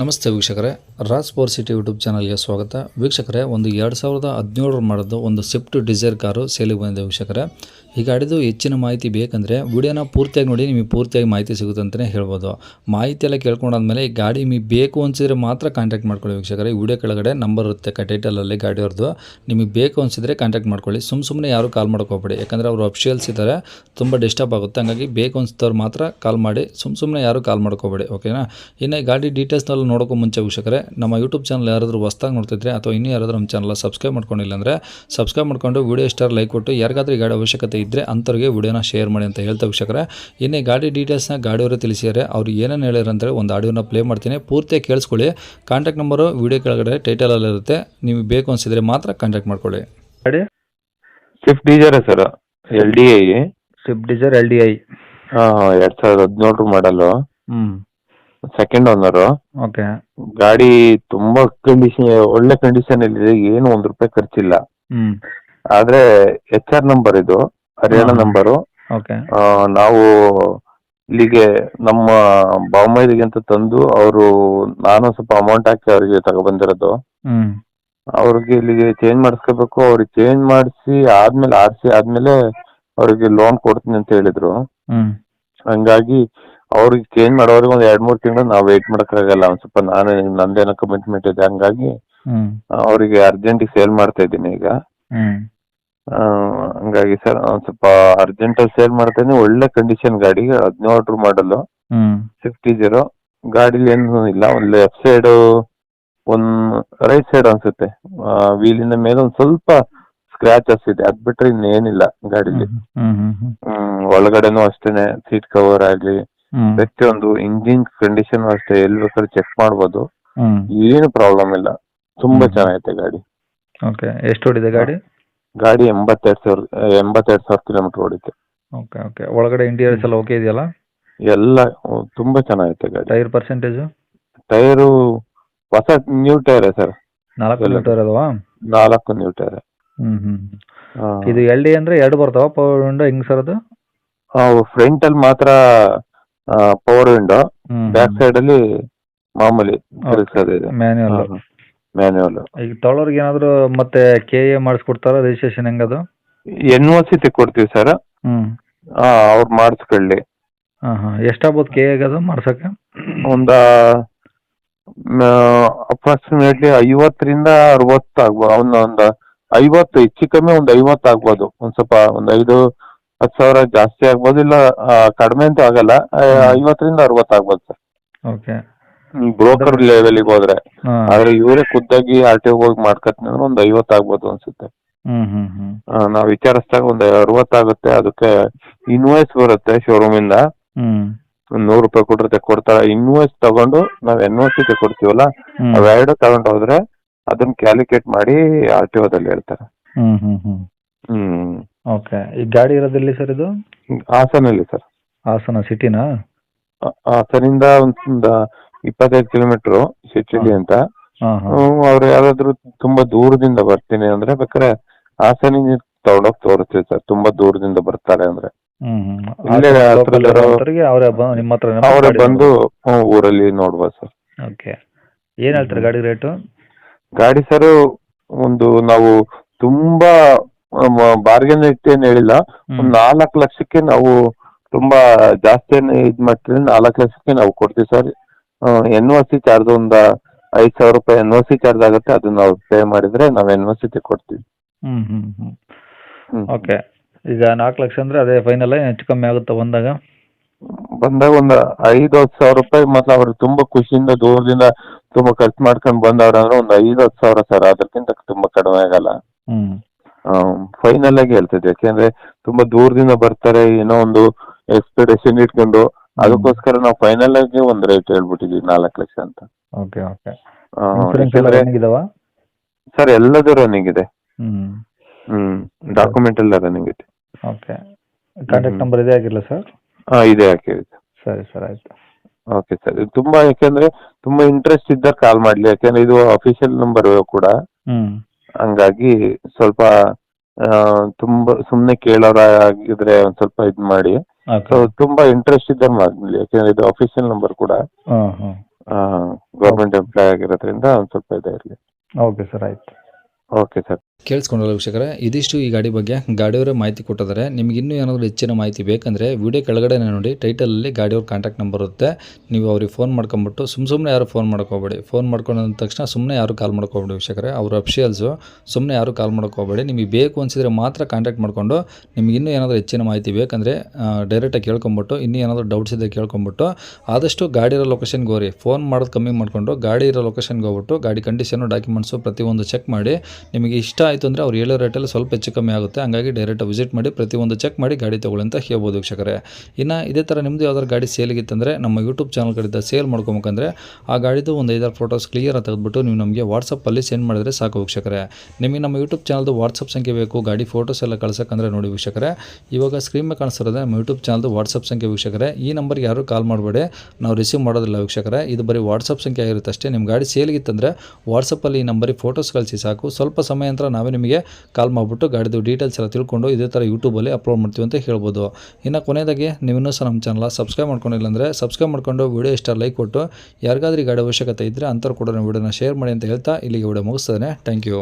ನಮಸ್ತೆ ವೀಕ್ಷಕರೇ, Raj four city YouTube ಚಾನಲ್ಗೆ ಸ್ವಾಗತ. ವೀಕ್ಷಕರೇ, ಒಂದು ಎರಡು ಸಾವಿರದ ಹದಿನೇಳರ ಮಾಡೋದು ಒಂದು ಸ್ವಿಫ್ಟ್ ಡಿಸೈರ್ ಕಾರು ಸೇಲಿಗೆ ಬಂದಿದೆ ವೀಕ್ಷಕರೇ. ಈ ಗಾಡಿದು ಹೆಚ್ಚಿನ ಮಾಹಿತಿ ಬೇಕಂದರೆ ವಿಡಿಯೋನ ಪೂರ್ತಿಯಾಗಿ ನೋಡಿ, ನಿಮಗೆ ಪೂರ್ತಿಯಾಗಿ ಮಾಹಿತಿ ಸಿಗುತ್ತೆ ಅಂತಲೇ ಹೇಳ್ಬೋದು. ಮಾಹಿತಿ ಎಲ್ಲ ಕೇಳ್ಕೊಂಡಾದ್ಮೇಲೆ ಈ ಗಾಡಿ ನಿಮಗೆ ಬೇಕು ಅನ್ಸಿದ್ರೆ ಮಾತ್ರ ಕಾಂಟ್ಯಾಕ್ಟ್ ಮಾಡ್ಕೊಳ್ಳಿ ವೀಕ್ಷಕರೇ. ಈ ವಿಡಿಯೋ ಕೆಳಗಡೆ ನಂಬರ್ ಇರುತ್ತೆ, ಕ ಗಾಡಿ ಗಾಡಿಯವ್ರದ್ದು ನಿಮಗೆ ಬೇಕು ಅನಿಸಿದ್ರೆ ಕಾಂಟ್ಯಾಕ್ಟ್ ಮಾಡ್ಕೊಳ್ಳಿ. ಸುಮ್ಮ ಸುಮ್ಮನೆ ಯಾರು ಕಾಲ್ ಮಾಡ್ಕೋಬೇಡಿ. ಯಾಕಂದರೆ ಅವರು ಅಫಿಷಿಯಲ್ಸ್ ಇದ್ದಾರೆ, ತುಂಬ ಡಿಸ್ಟರ್ಬ್ ಆಗುತ್ತೆ. ಹಂಗಾಗಿ ಬೇಕು ಅನ್ಸಿದವ್ರು ಮಾತ್ರ ಕಾಲ್ ಮಾಡಿ ಸುಮ್ಮ ಸುಮ್ಮನೆ ಯಾರು ಕಾಲ್ ಮಾಡ್ಕೋಬೇಡಿ ಓಕೆನಾ ಇನ್ನು ಗಾಡಿ ಡೀಟೇಲ್ಸ್ನೆಲ್ಲ ನೋಡೋಕ್ಕೂ ಮುಂಚೆ ವೀಕ್ಷಕರೇ ನಮ್ಮ ಯೂಟ್ಯೂಬ್ ಚಾನಲ್ ಯಾರಾದರೂ ಹೊಸ್ದಾಗಿ ನೋಡ್ತಿದ್ರೆ ಅಥವಾ ಇನ್ನೂ ಯಾರಾದರೂ ನಮ್ಮ ಚಾನಲ್ ಸಬ್ಸ್ಕ್ರೈಬ್ ಮಾಡ್ಕೊಂಡಿಲ್ಲ ಅಂದರೆ ಸಬ್ಸ್ಕ್ರೈಬ್ ಮಾಡ್ಕೊಂಡು ವಿಡಿಯೋ ಸ್ಟಾರ್ ಲೈಕ್ ಕೊಟ್ಟು ಯಾರಿಗಾದ್ರೂ ಗಾಡಿ ಅವಶ್ಯಕತೆ ಇದ್ದರೆ ಅಂಥವ್ರಿಗೆ ವಿಡಿಯೋನ ಶೇರ್ ಮಾಡಿ ಅಂತ ಹೇಳ್ತಾ ವೀಕ್ಷಕರೇ. ಇನ್ನೇ ಗಾಡಿ ಡೀಟೇಲ್ಸ್ನ ಗಾಡಿಯವರು ತಿಳಿಸಿದ್ದಾರೆ. ಅವ್ರು ಏನೇನು ಹೇಳಿದ್ರು ಅಂತೇಳಿ ಒಂದು ಆಡಿಯೋನ ಪ್ಲೇ ಮಾಡ್ತೀನಿ. ಪೂರ್ತಿ ಕೇಳಿಸ್ಕೊಳ್ಳಿ. ಕಾಂಟ್ಯಾಕ್ಟ್ ನಂಬರು ವಿಡಿಯೋ ಕೆಳಗಡೆ ಟೈಟಲಲ್ಲಿರುತ್ತೆ ನಿಮಗೆ ಬೇಕು ಅನಿಸಿದ್ರೆ ಮಾತ್ರ ಕಾಂಟ್ಯಾಕ್ಟ್ ಮಾಡ್ಕೊಳ್ಳಿ. ಗಾಡಿ? Swift Dzire sir L D I Swift Dzire L D I ಎರಡು ಸಾವಿರದ ಹದಿನೇಳರ ಮಾಡಲು ಹ್ಞೂ ಸೆಕೆಂಡ್ ಓನರ್ ಓಕೆ ಗಾಡಿ ತುಂಬಾ ಕಂಡೀಷನ್ ಒಳ್ಳೆ ಕಂಡೀಷನ್ ಇದೆ ಏನು ಒಂದ್ ರೂಪಾಯಿ ಖರ್ಚಿಲ್ಲ. ಆದ್ರೆ ಎಚ್ ಆರ್ ನಂಬರ್ ಇದು ಹರಿಯಾಣ ನಂಬರ್ ಓಕೆ ನಾವು ಇಲ್ಲಿಗೆ ನಮ್ಮ ಬಾಮೈದಿಗೆ ಅಂತ ತಂದು ಅವರು ನಾನು ಸ್ವಲ್ಪ ಅಮೌಂಟ್ ಹಾಕಿ ಅವರಿಗೆ ತಗೊಬಂದಿರೋದು ಅವ್ರಿಗೆ ಇಲ್ಲಿಗೆ ಚೇಂಜ್ ಮಾಡಿಸ್ಕೋಬೇಕು. ಅವ್ರಿಗೆ ಚೇಂಜ್ ಮಾಡಿಸಿ ಆದ್ಮೇಲೆ ಆರ್ಸಿ ಆದ್ಮೇಲೆ ಅವ್ರಿಗೆ ಲೋನ್ ಕೊಡ್ತೀನಿ ಅಂತ ಹೇಳಿದ್ರು. ಹಂಗಾಗಿ ಅವ್ರಿಗೆ ಚೇಂಜ್ ಮಾಡೋರಿಗೆ ಒಂದ್ ಎರಡ್ ಮೂರ್ ತಿಂಗಳು ನಾವು ವೇಟ್ ಮಾಡಕ್ಕಾಗಲ್ಲ. ಒಂದ್ ಸ್ವಲ್ಪ ನಾನು ನಂದೇನ ಕಮಿಟ್ಮೆಂಟ್ ಇದೆ. ಹಂಗಾಗಿ ಅವ್ರಿಗೆ ಅವರಿಗೆ ಅರ್ಜೆಂಟಿಗೆ ಸೇಲ್ ಮಾಡ್ತಾ ಇದ್ದೀನಿ ಈಗ. ಹ್ಮ್. ಆ, ಹಂಗಾಗಿ ಸರ್ ಒಂದ್ ಸ್ವಲ್ಪ ಅರ್ಜೆಂಟ್ ಅಲ್ಲಿ ಸೇಲ್ ಮಾಡ್ತಾ ಇದ್ದೀನಿ. ಒಳ್ಳೆ ಕಂಡೀಷನ್ ಗಾಡಿ ಹದಿನೇಳು ಮಾಡಲ್ ಸಿಕ್ಸ್ಟಿ ಫಿಫ್ಟಿ ಜೀರೋ ಗಾಡಿಲಿ ಏನು ಇಲ್ಲ. ಒಂದ್ ಲೆಫ್ಟ್ ಸೈಡ್ ಒಂದ್ ರೈಟ್ ಸೈಡ್ ಅನ್ಸುತ್ತೆ. ವೀಲಿನ ಮೇಲೆ ಒಂದ್ ಸ್ವಲ್ಪ ಸ್ಕ್ರಾಚಸ್ ಇದೆ. ಅದ್ ಬಿಟ್ರೆ ಇನ್ನೇನಿಲ್ಲ ಗಾಡಿಲಿ. ಹ್ಞೂ ಹ್ಞೂ ಹ್ಮ್ ಒಳಗಡೆನೂ ಅಷ್ಟೇನೆ. ಸೀಟ್ ಕವರ್ ಆಗ್ಲಿ ಪ್ರತಿಯೊಂದು ಇಂಜಿನ್ ಕಂಡೀಷನ್ ಅಷ್ಟೇ ಎಲ್ಲಿ ಬೇಕಾದ್ರೆ ಚೆಕ್ ಮಾಡ್ಬೋದು. ಏನು ಪ್ರಾಬ್ಲಮ್ ಇಲ್ಲ. ತುಂಬಾ ಹ್ಮ್. ಚೆನ್ನಾಗೈತೆ ಗಾಡಿ. ಓಕೆ ಎಷ್ಟು ಓಡಿದೆ ಗಾಡಿ? ಗಾಡಿ ಎಂಬತ್ತೆರಡು ಸಾವಿರ ಎಂಬತ್ತೆರಡು ಸಾವಿರ ಕಿಲೋಮೀಟರ್ ಓಡಿದೆ ಓಕೆ ಓಕೆ ಒಳಗಡೆ ಇಂಟೀರಿಯರ್ಸ್ ಎಲ್ಲ ಓಕೆ ಇದೆಯಲ್ಲ? ಎಲ್ಲ ಹ್ಮ್, ತುಂಬಾ ಚೆನ್ನಾಗೈತೆ ಗಾಡಿ. ಟೈರ್ ಪರ್ಸೆಂಟೇಜ್ ಟೈರು ಹೊಸ ನ್ಯೂ ಟೈರ್ ಸರ್? ನಾಲ್ಕು ನ್ಯೂ ಟೈರ್ ಅದವಾ? ನಾಲ್ಕು ನ್ಯೂ ಟೈರ್ ಹ್ಞೂ ಹ್ಞೂ ಇದು ಎಲ್ ಡಿ ಅಂದರೆ ಎರಡು ಬರ್ತಾವ? ಪವರ್ ವಿಂಡೋ ಹೆಂಗೆ ಸರ್ ಅದು? ಫ್ರಂಟ್ ಅಲ್ಲಿ ಮಾತ್ರ ಪವರ್ ವಿಂಡೋ ಬ್ಯಾಕ್ ಸೈಡ್ ಅಲ್ಲಿ ಮಾಮೂಲಿ ಇದೆ. ಮ್ಯಾನ್ಯಲ್ ಮ್ಯಾನ್ಯುವಲ್ ಈಗ ತೊಗೊಳೋರ್ಗೆ ಏನಾದ್ರು ಮತ್ತೆ ಕೆ ಎ ಮಾಡಿಸ್ಕೊಡ್ತಾರ? ರಿಜಿಸ್ಟ್ರೇಷನ್ ಹೆಂಗದು? ಎನ್ ಒ ಸಿ ತೆಕ್ಕೊಡ್ತೀವಿ ಸರ್ ಅವ್ರು ಮಾಡಿಸ್ಕೊಳ್ಳಿ. ಹಾಂ ಹಾಂ. ಎಷ್ಟಾಗ್ಬೋದು ಕೆ ಎಗದು ಮಾಡ್ಸಕ್ಕೆ ಒಂದ ಅಪ್ರಾಕ್ಸಿಮೇಟ್ಲಿ ಐವತ್ತರಿಂದ ಅರವತ್ತು ಆಗ್ಬೋದು. ಅವನ ಒಂದು ಐವತ್ತು ಹೆಚ್ಚು ಕಮ್ಮಿ ಒಂದು ಐವತ್ತು ಆಗ್ಬೋದು. ಒಂದ್ ಸ್ವಲ್ಪ ಒಂದು ಐದು ಹತ್ತು ಸಾವಿರ ಜಾಸ್ತಿ ಆಗ್ಬೋದು ಇಲ್ಲ ಕಡಿಮೆ ಅಂತ ಆಗಲ್ಲ ಐವತ್ತರಿಂದ ಅರವತ್ತು ಆಗ್ಬೋದು ಸರ್. ಓಕೆ. ಬ್ರೋಕರ್ ಲೆವೆಲಿಗೆ ಹೋದ್ರೆ. ಆದ್ರೆ ಇವರೇ ಖುದ್ದಾಗಿ ಆರ್ ಟಿ ಹೋಗಿ ಮಾಡ್ಕೊತೀನಿ ಅಂದ್ರೆ ಒಂದು ಐವತ್ತು ಆಗ್ಬೋದು ಅನ್ಸುತ್ತೆ. ನಾವ್ ವಿಚಾರಿಸಿದಾಗ ಒಂದು ಅರವತ್ತಾಗುತ್ತೆ ಅದಕ್ಕೆ ಇನ್ವಾಯ್ಸ್ ಬರುತ್ತೆ ಶೋರೂಮ್ ಇಂದ. ಒಂದ್ ನೂರು ರೂಪಾಯಿ ಕೊಟ್ರೆ ಕೊಡ್ತಾರ. ಇನ್ವಾಯ್ಸ್ ತಗೊಂಡು ನಾವ್ ಎನ್ ಓ ಸಿ ತೆಕ್ಕೊಡ್ತೀವಲ್ಲ ಅವೆರಡು ತಗೊಂಡು ಹೋದ್ರೆ ಅದನ್ನ ಕ್ಯಾಲ್ಕುಲೇಟ್ ಮಾಡಿ ಆರ್ ಟಿ ಓದಲ್ಲಿ ಹೇಳ್ತಾರೆ. ಹ್ಮ್. ಓಕೆ ಈ ಗಾಡಿ ಇರೋದಿಲ್ಲಿ ಸರ್ ಇದು? ಹಾಸನಲ್ಲಿ ಸರ್. ಹಾಸನ ಸಿಟಿನಾ? ಹಾಸನಿಂದ ಒಂದು ಇಪ್ಪತ್ತೈದು ಕಿಲೋಮೀಟರ್ ಸಿಟಿಲಿ ಅಂತ. ಹಾಂ ಹಾಂ. ಅವ್ರು ಯಾರಾದ್ರೂ ತುಂಬಾ ದೂರದಿಂದ ಬರ್ತೀನಿ ಅಂದ್ರೆ ಬೇಕಾದ್ರೆ ಹಾಸನಿಂದ ತಗೊಂಡೋಗಿ ತೋರಿಸ್ತೀವಿ ಸರ್. ತುಂಬಾ ದೂರದಿಂದ ಬರ್ತಾರೆ ಅಂದ್ರೆ. ಅವರೇ ನಿಮ್ಮ ಹತ್ರ ಅವರೇ ಬಂದು ಹ್ಮ್, ಊರಲ್ಲಿ ನೋಡ್ಬೋದು ಸರ್. ಓಕೆ ಏನು ಹೇಳ್ತಾರೆ ಗಾಡಿ ರೇಟು? ಗಾಡಿ ಸರ್ ಒಂದು ನಾವು ತುಂಬಾ ಬಾರ್ಗೇನ್ ಇಟ್ಟೇನು ಹೇಳಿಲ್ಲ. ಒಂದ್ ನಾಲ್ಕು ಲಕ್ಷಕ್ಕೆ ನಾವು ತುಂಬಾ ಜಾಸ್ತಿ ಇದ್ ಮಾಡ್ತೀವಿ. ನಾಲ್ಕು ಲಕ್ಷಕ್ಕೆ ನಾವು ಕೊಡ್ತೀವಿ sir N O C charge ಒಂದ ಐದ್ ಸಾವಿರ ರೂಪಾಯಿ ಎನ್ ಓ ಸಿ ಚಾರ್ಜ್ ಆಗುತ್ತೆ. ಅದನ್ನ ನಾವು ಪೇ ಮಾಡಿದ್ರೆ ನಾವು ಎನ್ ಓ ಸಿ ಕೊಡ್ತೀವಿ. ಹ್ಞೂ ಹ್ಮ್. ಓಕೆ. ಈಗ ನಾಲ್ಕು ಲಕ್ಷ ಅಂದ್ರೆ ಅದೇ ಫೈನಲ್ ಹೆಚ್ಚು ಕಮ್ಮಿ ಆಗುತ್ತೆ ಬಂದಾಗ? ಬಂದಾಗ ಒಂದ್ ಐದು ಹತ್ತು ಸಾವಿರ ರೂಪಾಯಿ ಮತ್ತೆ ಅವ್ರು ತುಂಬಾ ಖುಷಿಯಿಂದ ದೂರದಿಂದ ತುಂಬಾ ಖರ್ಚು ಮಾಡ್ಕೊಂಡು ಬಂದವ್ರ ಅಂದ್ರೆ ಒಂದ್ ಐದು ಹತ್ತು ಸಾವಿರ ಸರ್ ಅದಕ್ಕಿಂತ ತುಂಬಾ ಕಡಿಮೆ ಆಗಲ್ಲ. ಹ್ಞೂ ಫೈನಲ್ ಆಗಿ ಹೇಳ್ತಿದ್ದೆ. ಯಾಕೆಂದ್ರೆ ತುಂಬಾ ದೂರದಿಂದ ಬರ್ತಾರೆ ಏನೋ ಒಂದು ಎಕ್ಸ್ಪೆಕ್ಟೇಷನ್ ಇಟ್ಕೊಂಡು ಅದಕ್ಕೋಸ್ಕರ ನಾವು ಫೈನಲ್ ಆಗಿ ಒಂದ್ ರೇಟ್ ಹೇಳ್ಬಿಟ್ಟಿದ್ವಿ ನಾಲ್ಕ್ ಲಕ್ಷ ಅಂತ. ಓಕೆ ಓಕೆ ಸರ್ ಎಲ್ಲದೂ ರನ್ನಿಂಗ್ ಇದೆ. ಹ್ಮ್. ಡಾಕ್ಯುಮೆಂಟ್ ಎಲ್ಲ ರನ್ನಿಂಗ್ ಇದೆ. Okay contact. ನಂಬರ್ ಇದೆ ಆಗಿರಲ್ಲ ಸರ್? ಹಾ ಇದೆ ಸರಿ ಸರ್ ಆಯ್ತು. ಓಕೆ ಸರ್ ತುಂಬಾ ಯಾಕೆಂದ್ರೆ ತುಂಬಾ ಇಂಟ್ರೆಸ್ಟ್ ಇದ್ದಾರೆ ಕಾಲ್ ಮಾಡ್ಲಿ. ಯಾಕೆಂದ್ರೆ ಇದು ಅಫಿಷಿಯಲ್ ನಂಬರ್ ಕೂಡ. ಹಂಗಾಗಿ ಸ್ವಲ್ಪ ತುಂಬಾ ಸುಮ್ನೆ ಕೇಳೋರ ಆಗಿದ್ರೆ ಒಂದ್ ಸ್ವಲ್ಪ ಇದ್ ಮಾಡಿ. ಸೊ ತುಂಬಾ ಇಂಟ್ರೆಸ್ಟ್ ಇದ್ದ ಮಾಡ್ಲಿ. ಯಾಕಂದ್ರೆ ಇದು ಅಫಿಷಿಯಲ್ ನಂಬರ್ ಕೂಡ. ಗವರ್ಮೆಂಟ್ ಗೌರ್ಮೆಂಟ್ ಎಂಪ್ಲಾಯ್ ಆಗಿರೋದ್ರಿಂದ ಒಂದ್ ಸ್ವಲ್ಪ ಇದೆ ಇರ್ಲಿ. ಓಕೆ ಸರ್ ಆಯ್ತು. ಓಕೆ ಸರ್ ಕೇಳಿಸ್ಕೊಂಡಲ್ಲ ವೀಕ್ಷಕರೇ, ಇದಿಷ್ಟು ಈ ಗಾಡಿ ಬಗ್ಗೆ. ಗಾಡಿಯವರೇ ಮಾಹಿತಿ ಕೊಟ್ಟಿದ್ದಾರೆ. ನಿಮ್ಗೆ ಇನ್ನೂ ಏನಾದರೂ ಹೆಚ್ಚಿನ ಮಾಹಿತಿ ಬೇಕಂದರೆ ವಿಡಿಯೋ ಕೆಳಗಡೆ ನೋಡಿ, ಟೈಟಲಲ್ಲಿ ಗಾಡಿಯವ್ರ ಕಾಂಟ್ಯಾಕ್ಟ್ ನಂಬರ್ ಇರುತ್ತೆ. ನೀವು ಅವ್ರಿಗೆ ಫೋನ್ ಮಾಡ್ಕೊಂಬಿಟ್ಟು ಸುಮ್ಮ ಸುಮ್ಮನೆ ಯಾರು ಫೋನ್ ಮಾಡ್ಕೋಬೇಡಿ. ಫೋನ್ ಮಾಡ್ಕೊಂಡ ತಕ್ಷಣ ಸುಮ್ಮನೆ ಯಾರು ಕಾಲ್ ಮಾಡ್ಕೋಬೇಡಿ ವೀಕ್ಷಕರೇ. ಅವ್ರ ಅಫಿಷಿಯಲ್ಸು ಸುಮ್ಮನೆ ಯಾರು ಕಾಲ್ ಮಾಡ್ಕೋಬೇಡಿ. ನಿಮಗೆ ಬೇಕು ಅನಿಸಿದ್ರೆ ಮಾತ್ರ ಕಾಂಟ್ಯಾಕ್ಟ್ ಮಾಡಿಕೊಂಡು, ನಿಮ್ಗೆ ಇನ್ನೂ ಏನಾದರೂ ಹೆಚ್ಚಿನ ಮಾಹಿತಿ ಬೇಕಂದರೆ ಡೈರೆಕ್ಟಾಗಿ ಕೇಳ್ಕೊಂಬಿಟ್ಟು, ಇನ್ನೂ ಏನಾದರೂ ಡೌಟ್ಸ್ ಇದ್ದರೆ ಕೇಳ್ಕೊಂಬಿಟ್ಟು, ಆದಷ್ಟು ಗಾಡಿ ಇರೋ ಲೊಕೇಶನ್ಗೆ ಹೋಗ್ರಿ. ಫೋನ್ ಮಾಡೋದು ಕಮ್ಮಿ ಮಾಡಿಕೊಂಡು, ಗಾಡಿ ಇರೋ ಲೊಕೇಶನ್ಗೆ ಹೋಗ್ಬಿಟ್ಟು, ಗಾಡಿ ಕಂಡೀಷನು ಡಾಕ್ಯುಮೆಂಟ್ಸು ಪ್ರತಿಯೊಂದು ಚೆಕ್ ಮಾಡಿ, ನಿಮಗೆ ಇಷ್ಟ ಆಯಿತು ಅಂದರೆ ಅವ್ರು ಹೇಳೋ ರೇಟಲ್ಲಿ ಸ್ವಲ್ಪ ಹೆಚ್ಚು ಕಮ್ಮಿ ಆಗುತ್ತೆ. ಹಾಗಾಗಿ ಡೈರೆಕ್ಟ್ ವಿಸಿಟ್ ಮಾಡಿ ಪ್ರತಿಯೊಂದು ಚೆಕ್ ಮಾಡಿ ಗಾಡಿ ತೊಗೊಳ್ಳಿ ಅಂತ ಹೇಳ್ಬೋದು ವೀಕ್ಷಕರೇ. ಇನ್ನು ಇದೇ ಥರ ನಿಮ್ಮದು ಯಾವ್ದಾದ್ರು ಗಾಡಿ ಸೇಲಿಗಿತ್ತಂದರೆ ನಮ್ಮ ಯೂಟ್ಯೂಬ್ ಚಾನಲ್ ಸೇಲ್ ಮಾಡ್ಕೊಬೇಕಂದ್ರೆ ಆ ಗಾಡಿದು ಒಂದು ಐದಾರು ಫೋಟೋಸ್ ಕ್ಲಿಯರ್ ತೆಗೆದುಬಿಟ್ಟು ನೀವು ನಮಗೆ ವಾಟ್ಸಪ್ಪಲ್ಲಿ ಸೆಂಡ್ ಮಾಡಿದ್ರೆ ಸಾಕು ವೀಕ್ಷಕರೇ. ನಿಮಗೆ ನಮ್ಮ ಯೂಟ್ಯೂಬ್ ಚಾನಲ್ದು ವಾಟ್ಸಪ್ ಸಂಖ್ಯೆ ಬೇಕು, ಗಾಡಿ ಫೋಟೋಸ್ ಎಲ್ಲ ಕಳ್ಸೋಕ್ಕಂದ್ರೆ ನೋಡಿ ವೀಕ್ಷಕರೇ. ಇವಾಗ ಸ್ಕ್ರೀನ್ ಮೇಲೆ ನಮ್ಮ ಯೂಟ್ಯೂಬ್ ಚಾನಲ್ದು ವಾಟ್ಸಪ್ ಸಂಖ್ಯೆ ವೀಕ್ಷಕರೇ. ಈ ನಂಬರ್ಗೆ ಯಾರು ಕಾಲ್ ಮಾಡಬೇಡಿ, ನಾವು ರಿಸೀವ್ ಮಾಡೋದಿಲ್ಲ ವೀಕ್ಷಕರೇ. ಇದು ಬರೀ ವಾಟ್ಸಪ್ ಸಂಖ್ಯೆ ಆಗಿರುತ್ತೆ ಅಷ್ಟೇ. ನಿಮ್ಮ ಗಾಡಿ ಸೇಲ್ಗಿತ್ತಂದರೆ ವಾಟ್ಸಪ್ಪಲ್ಲಿ ಈ ನಂಬರಿಗೆ ಫೋಟೋಸ್ ಕಳಿಸಿ ಸಾಕು. ಸ್ವಲ್ಪ ಸಮಯ ನಂತರ ನಾವೇ ನಿಮಗೆ ಕಾಲ್ ಮಾಡಿಬಿಟ್ಟು ಗಾಡಿದು ಡೀಟೇಲ್ಸ್ ಎಲ್ಲ ತಿಳ್ಕೊಂಡು ಇದೇ ಥರ ಯೂಟ್ಯೂಬಲ್ಲಿ ಅಪ್ಲೋಡ್ ಮಾಡ್ತೀವಿ ಅಂತ ಹೇಳ್ಬೋದು. ಇನ್ನು ಕೊನೆಯದಾಗಿ ನೀವಿನ್ನೂ ಸಹ ನಮ್ಮ ಚಾನಲ್ ಸಬ್ಸ್ಕ್ರೈಬ್ ಮಾಡ್ಕೊಂಡಿಲ್ಲ ಅಂದರೆ ಸಬ್ಸ್ಕ್ರೈಬ್ ಮಾಡ್ಕೊಂಡು ವಿಡಿಯೋ ಇಷ್ಟ ಲೈಕ್ ಕೊಟ್ಟು, ಯಾರಿಗಾದ್ರೂ ಗಾಡಿ ಅವಶ್ಯಕತೆ ಇದ್ದರೆ ಅಂತರ್ ಕೂಡ ವಿಡಿಯೋನ ಶೇರ್ ಮಾಡಿ ಅಂತ ಹೇಳ್ತಾ ಇಲ್ಲಿಗೆ ವಿಡಿಯೋ ಮುಗಿಸ್ತದೆ ಥ್ಯಾಂಕ್ ಯು